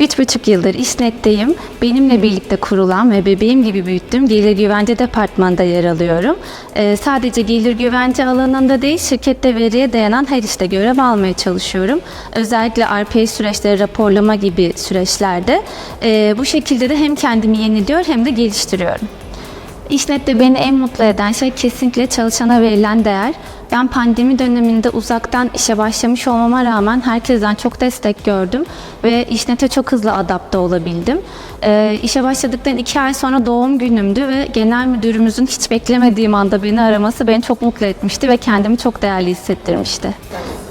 Üç buçuk yıldır İşnet'teyim. Benimle birlikte kurulan ve bebeğim gibi büyüttüğüm gelir güvence departmanında yer alıyorum. Ee, sadece gelir güvence alanında değil, şirkette veriye dayanan her işte görev almaya çalışıyorum. Özellikle RPA süreçleri, raporlama gibi süreçlerde. Ee, bu şekilde de hem kendimi yeniliyor hem de geliştiriyorum. İşnet'te beni en mutlu eden şey kesinlikle çalışana verilen değer. Ben pandemi döneminde uzaktan işe başlamış olmama rağmen herkesten çok destek gördüm ve İşnet'e çok hızlı adapte olabildim. Ee, işe başladıktan iki ay sonra doğum günümdü ve genel müdürümüzün hiç beklemediğim anda beni araması beni çok mutlu etmişti ve kendimi çok değerli hissettirmişti.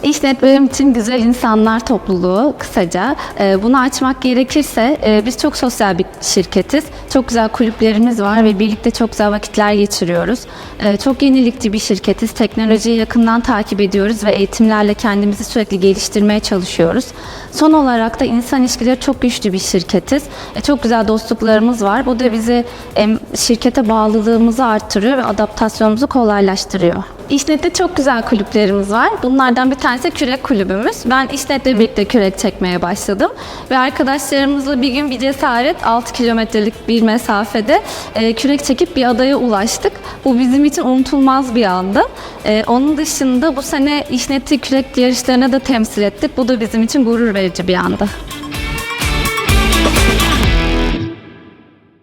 İşnet benim için güzel insanlar topluluğu kısaca. Ee, bunu açmak gerekirse e, biz çok sosyal bir şirketiz. Çok güzel kulüplerimiz var ve birlikte çok güzel vakitler geçiriyoruz. Ee, çok yenilikçi bir şirketiz. Teknolojiyi yakından takip ediyoruz ve eğitimlerle kendimizi sürekli geliştirmeye çalışıyoruz. Son olarak da insan ilişkileri çok güçlü bir şirketiz. E, çok güzel dostluklarımız var. Bu da bizi em, şirkete bağlılığımızı artırıyor ve adaptasyonumuzu kolaylaştırıyor. İşnet'te çok güzel kulüplerimiz var. Bunlardan bir tanesi kürek kulübümüz. Ben İşnet'le birlikte kürek çekmeye başladım. Ve arkadaşlarımızla bir gün bir cesaret 6 kilometrelik bir mesafede e, kürek çekip bir adaya ulaştık. Bu bizim için unutulmaz bir andı. E, onun dışında bu sene İşnet'i kürek yarışlarına da temsil ettik. Bu da bizim için gurur verici bir andı.